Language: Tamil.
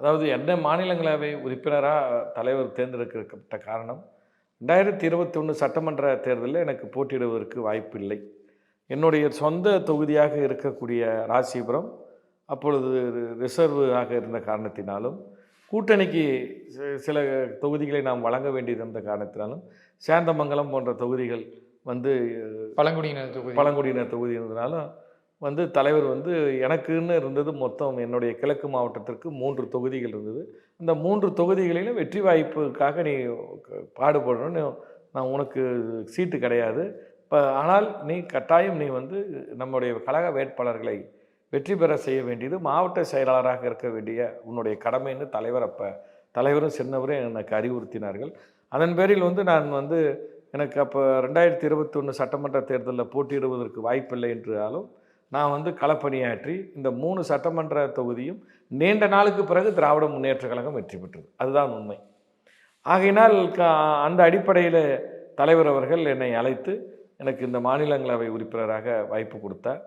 அதாவது என்ன மாநிலங்களவை உறுப்பினராக தலைவர் தேர்ந்தெடுக்கப்பட்ட காரணம்? ரெண்டாயிரத்தி இருபத்தி ஒன்று சட்டமன்ற தேர்தலில் எனக்கு போட்டியிடுவதற்கு வாய்ப்பு இல்லை என்னுடைய சொந்த தொகுதியாக இருக்கக்கூடிய ராசிபுரம் அப்பொழுது ரிசர்வ் ஆக இருந்த காரணத்தினாலும் கூட்டணிக்கு சில தொகுதிகளை நாம் வழங்க வேண்டியிருந்த காரணத்தினாலும் சேந்தமங்கலம் போன்ற தொகுதிகள் வந்து பழங்குடியினர் தொகுதி. பழங்குடியினர் தொகுதி இருந்தனாலும் வந்து தலைவர் வந்து எனக்குன்னு இருந்தது மொத்தம் என்னுடைய கிழக்கு மாவட்டத்திற்கு மூன்று தொகுதிகள் இருந்தது. இந்த மூன்று தொகுதிகளிலும் வெற்றி வாய்ப்புக்காக நீ பாடுபடணும்னு நான் உனக்கு சீட்டு கிடையாது. இப்போ ஆனால் நீ கட்டாயம் நீ வந்து நம்முடைய கழக வேட்பாளர்களை வெற்றி பெற செய்ய வேண்டியது மாவட்ட செயலாளராக இருக்க வேண்டிய உன்னுடைய கடமைன்னு தலைவர் அப்போ தலைவரும் சின்னவரும் எனக்கு அறிவுறுத்தினார்கள். அதன் பேரில் வந்து நான் வந்து எனக்கு அப்போ ரெண்டாயிரத்தி இருபத்தி ஒன்று சட்டமன்ற தேர்தலில் போட்டியிடுவதற்கு வாய்ப்பில்லை என்றாலும் நான் வந்து களப்பணியாற்றி இந்த மூணு சட்டமன்ற தொகுதியும் நீண்ட நாளுக்கு பிறகு திராவிட முன்னேற்ற கழகம் வெற்றி பெற்றது. அதுதான் உண்மை. ஆகையினால் க- அந்த அடிப்படையில் தலைவர் அவர்கள் என்னை அழைத்து எனக்கு இந்த மாநிலங்களவை உறுப்பினராக வாய்ப்பு கொடுத்தார்.